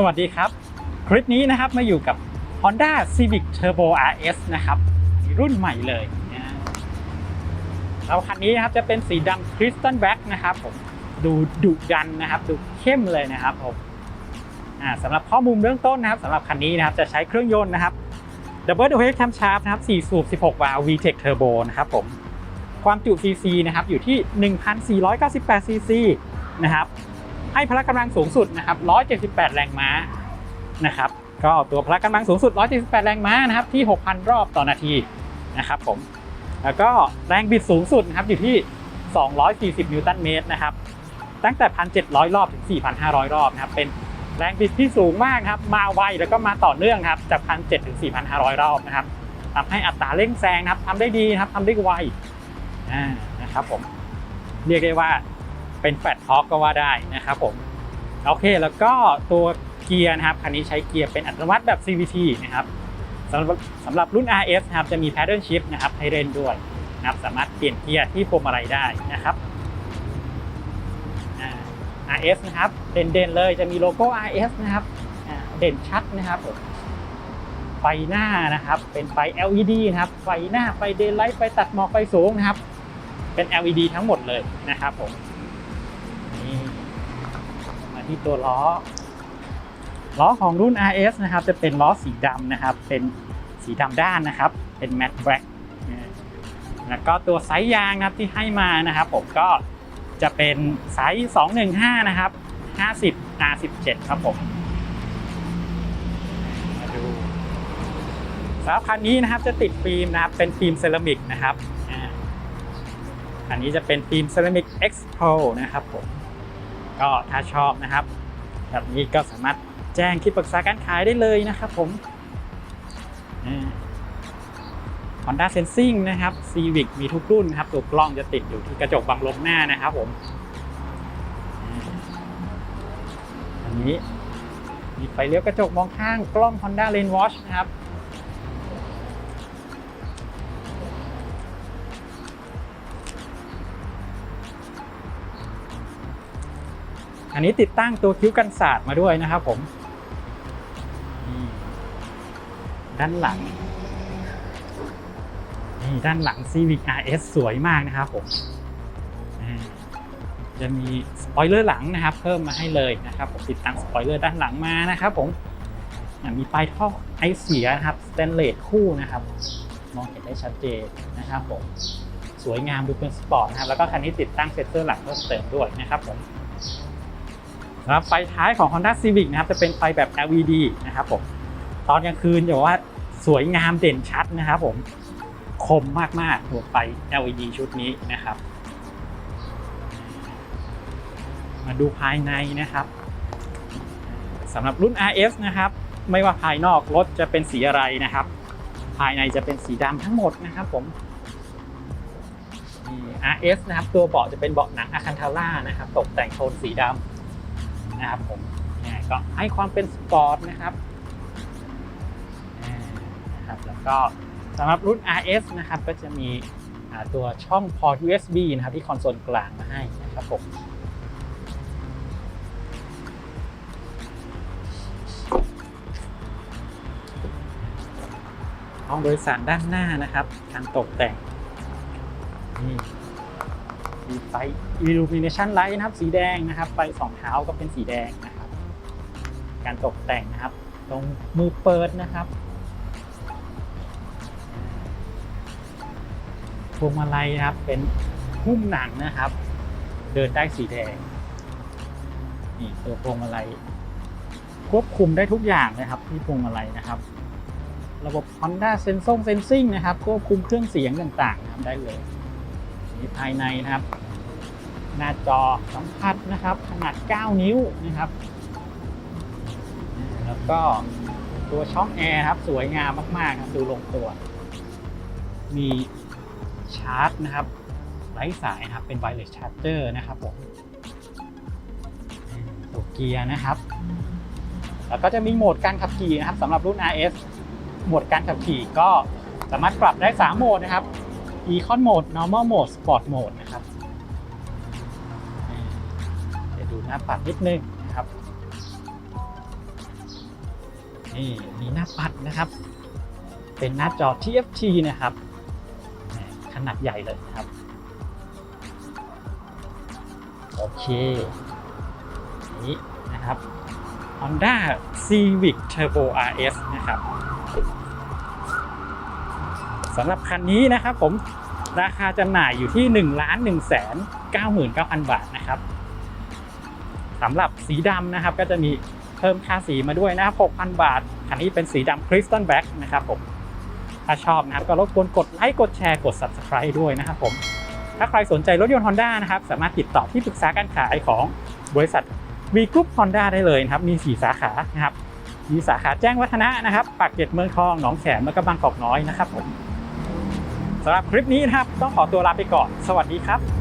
สวัสดีครับ คลิปนี้นะครับมาอยู่กับ Honda Civic Turbo RS นะครับรุ่นใหม่เลยนะแล้วคันนี้นะครับจะเป็นสีดำ Crystal Black นะครับผมดูดุดันนะครับ ดูเข้มเลยนะครับผมสำหรับข้อมูลเบื้องต้นนะครับสำหรับคันนี้นะครับจะใช้เครื่องยนต์นะครับ Double Overhead Camshaft นะครับ4สูบ16 วาล์ว VTEC Turbo นะครับผมความจุ cc นะครับอยู่ที่ 1,498 cc นะครับ ให้พละกำลังสูงสุดนะครับ178 แรงม้านะครับก็ตัวพละกำลังสูงสุด 178 แรงม้านะครับที่ 6,000 รอบต่อนาทีนะครับผมแล้วก็แรงบิดสูงสุดนะครับอยู่ที่ 240 นิวตันเมตรนะครับตั้งแต่ 1,700 รอบถึง 4,500 รอบนะครับเป็นแรงบิดที่สูงมากครับมาไวแล้วก็มาต่อเนื่องครับจาก 1,700 ถึง 4,500 รอบนะครับทำให้อัตราเร่งแซงนะครับทำได้ดีนะครับทำได้ไวนะครับผมเรียกได้ว่า เป็นแฟลตท็อกก็ว่าได้นะครับผมโอเคแล้วก็ตัวเกียร์นะครับคันนี้ใช้เกียร์เป็นอัตโนมัติแบบ CVT นะครับสำหรับสำหรับรุ่น RS นะครับจะมี paddle shift นะครับให้เล่นด้วยนะครับสามารถเปลี่ยนเกียร์ที่พวงมาลัยได้นะครับ RS นะครับเด่นๆเลยจะมีโลโก้ RS นะครับเด่นชัดนะครับไฟหน้านะครับเป็นไฟ LED นะครับไฟหน้าไฟเดย์ไลท์ไฟตัดหมอกไฟสูงนะครับ เป็น LED ทั้งหมดเลยนะครับผม ที่ตัวล้อ ล้อของรุ่น RS นะครับ จะเป็นล้อสีดำนะครับ เป็นสีดำด้านนะครับ เป็น matte black แล้วก็ตัวไซส์ยางนะครับที่ให้มานะครับ ผมก็จะเป็นไซส์215 นะครับ 50 R17 ครับผมมาดูสำหรับคันนี้นะครับจะติดฟิล์มนะครับ เป็นฟิล์มเซรามิกนะครับอันนี้จะเป็นฟิล์ม Ceramic X Pro นะครับผม ก็ถ้าชอบนะครับ แบบนี้ก็สามารถแจ้งที่ปรึกษาการขายได้เลยนะครับผมอ่า Honda Sensing นะครับ Civic มีทุกรุ่นครับตัวกล้องจะติดอยู่ที่กระจกบังลมหน้านะครับผม อันนี้มีไฟเลี้ยวกระจกมองข้างกล้อง Honda Lane Watch นะครับ อันนี้ติดตั้งตัวคิ้วกันศาสตร์มาด้วยนะครับผมด้านหลังนี่ด้านหลัง Civic RS สวยมากนะครับผมจะมีสปอยเลอร์หลังนะครับ เพิ่มมาให้เลยนะครับ ผมติดตั้งสปอยเลอร์ด้านหลังมานะครับ ผมมีปลายท่อไอเสียนะครับสแตนเลสคู่นะครับ มองเห็นได้ชัดเจนนะครับผมสวยงามดูเป็นสปอร์ตนะครับ แล้วก็คันนี้ติดตั้งเซ็นเซอร์หลังเพิ่มเติมด้วยนะครับผม สำหรับไฟท้ายของ Honda Civic นะครับจะเป็นไฟแบบ LED นะครับผมตอนกลางคืนจะว่าสวยงามเด่นชัดนะครับผมคมมากๆตัวไฟ LED ชุดนี้นะครับ มาดูภายในนะครับสำหรับรุ่น RS นะครับ ไม่ว่าภายนอกรถจะเป็นสีอะไรนะครับ ภายในจะเป็นสีดำทั้งหมดนะครับผม RS นะครับ ตัวเบาะจะเป็นเบาะหนังอะคันทาร่านะครับ ตกแต่งโทนสีดำ นะครับผมนี่ก็ให้ความเป็นสปอร์ตนะครับนะครับแล้วก็สำหรับรุ่น RS นะครับก็จะมีตัวช่องพอร์ต USB นะครับที่คอนโซลกลางมาให้นะครับผมห้องโดยสารด้านหน้านะครับ การตกแต่งนี่ ไฟ illumination light นะครับ สีแดงนะครับไฟสองเท้าก็เป็นสีแดงนะครับ การตกแต่งนะครับ ตรงมือเปิดนะครับพวงมาลัยนะครับ เป็นหุ้มหนังนะครับ เดินได้สีแดงนี่ตัวพวงมาลัยควบคุมได้ทุกอย่างนะครับ ที่พวงมาลัยนะครับ ระบบ Honda Sensing Sensing นะครับควบคุมเครื่องเสียงต่างๆนะครับได้เลย นี่ภายในนะครับ หน้าจอสัมผัสนะครับ ขนาด 9 นิ้วนะครับ แล้วก็ตัวช่องแอร์ครับ สวยงามมากๆครับดูลงตัว มีชาร์จนะครับไร้สายนะครับ เป็นไวเลสชาร์เจอร์นะครับผมตัวเกียร์นะครับ แล้วก็จะมีโหมดการขับขี่นะครับสำหรับรุ่น RS โหมดการขับขี่ก็สามารถปรับได้ 3 โหมดนะครับ Econ Mode Normal Mode Sport Mode นะครับเดี๋ยวดูหน้าปัดนิดนึงนะครับ นี่มีหน้าปัดนะครับ เป็นหน้าจอ TFT นะครับ ขนาดใหญ่เลยนะครับ โอเค นี่นะครับ Honda Civic Turbo RS นะครับ สำหรับคันนี้นะครับผมราคาจำหน่ายอยู่ที่ 1 1 9 9 9 0 0 บาทนะครับสำหรับสีดำนะครับก็จะมีเพิ่มค่าสีมาด้วยนะครับ6,000 บาท คันนี้เป็นสีดำ Crystal Black นะครับผมถ้าชอบนะครับก็รบกวนกดไลค์กดแชร์กด Subscribe ด้วยนะครับผมถ้าใครสนใจรถยนต์ Honda นะครับสามารถติดต่อที่ปรึกษาการขายของบริษัท V Group Honda ได้เลยนะครับมี 4 สาขานะครับมีสาขาแจ้งวัฒนะนะครับปากเกร็ดเมืองทองหนองแขมแล้วก็บางกอกน้อยนะครับผม สำหรับคลิปนี้นะครับ ต้องขอตัวลาไปก่อน สวัสดีครับ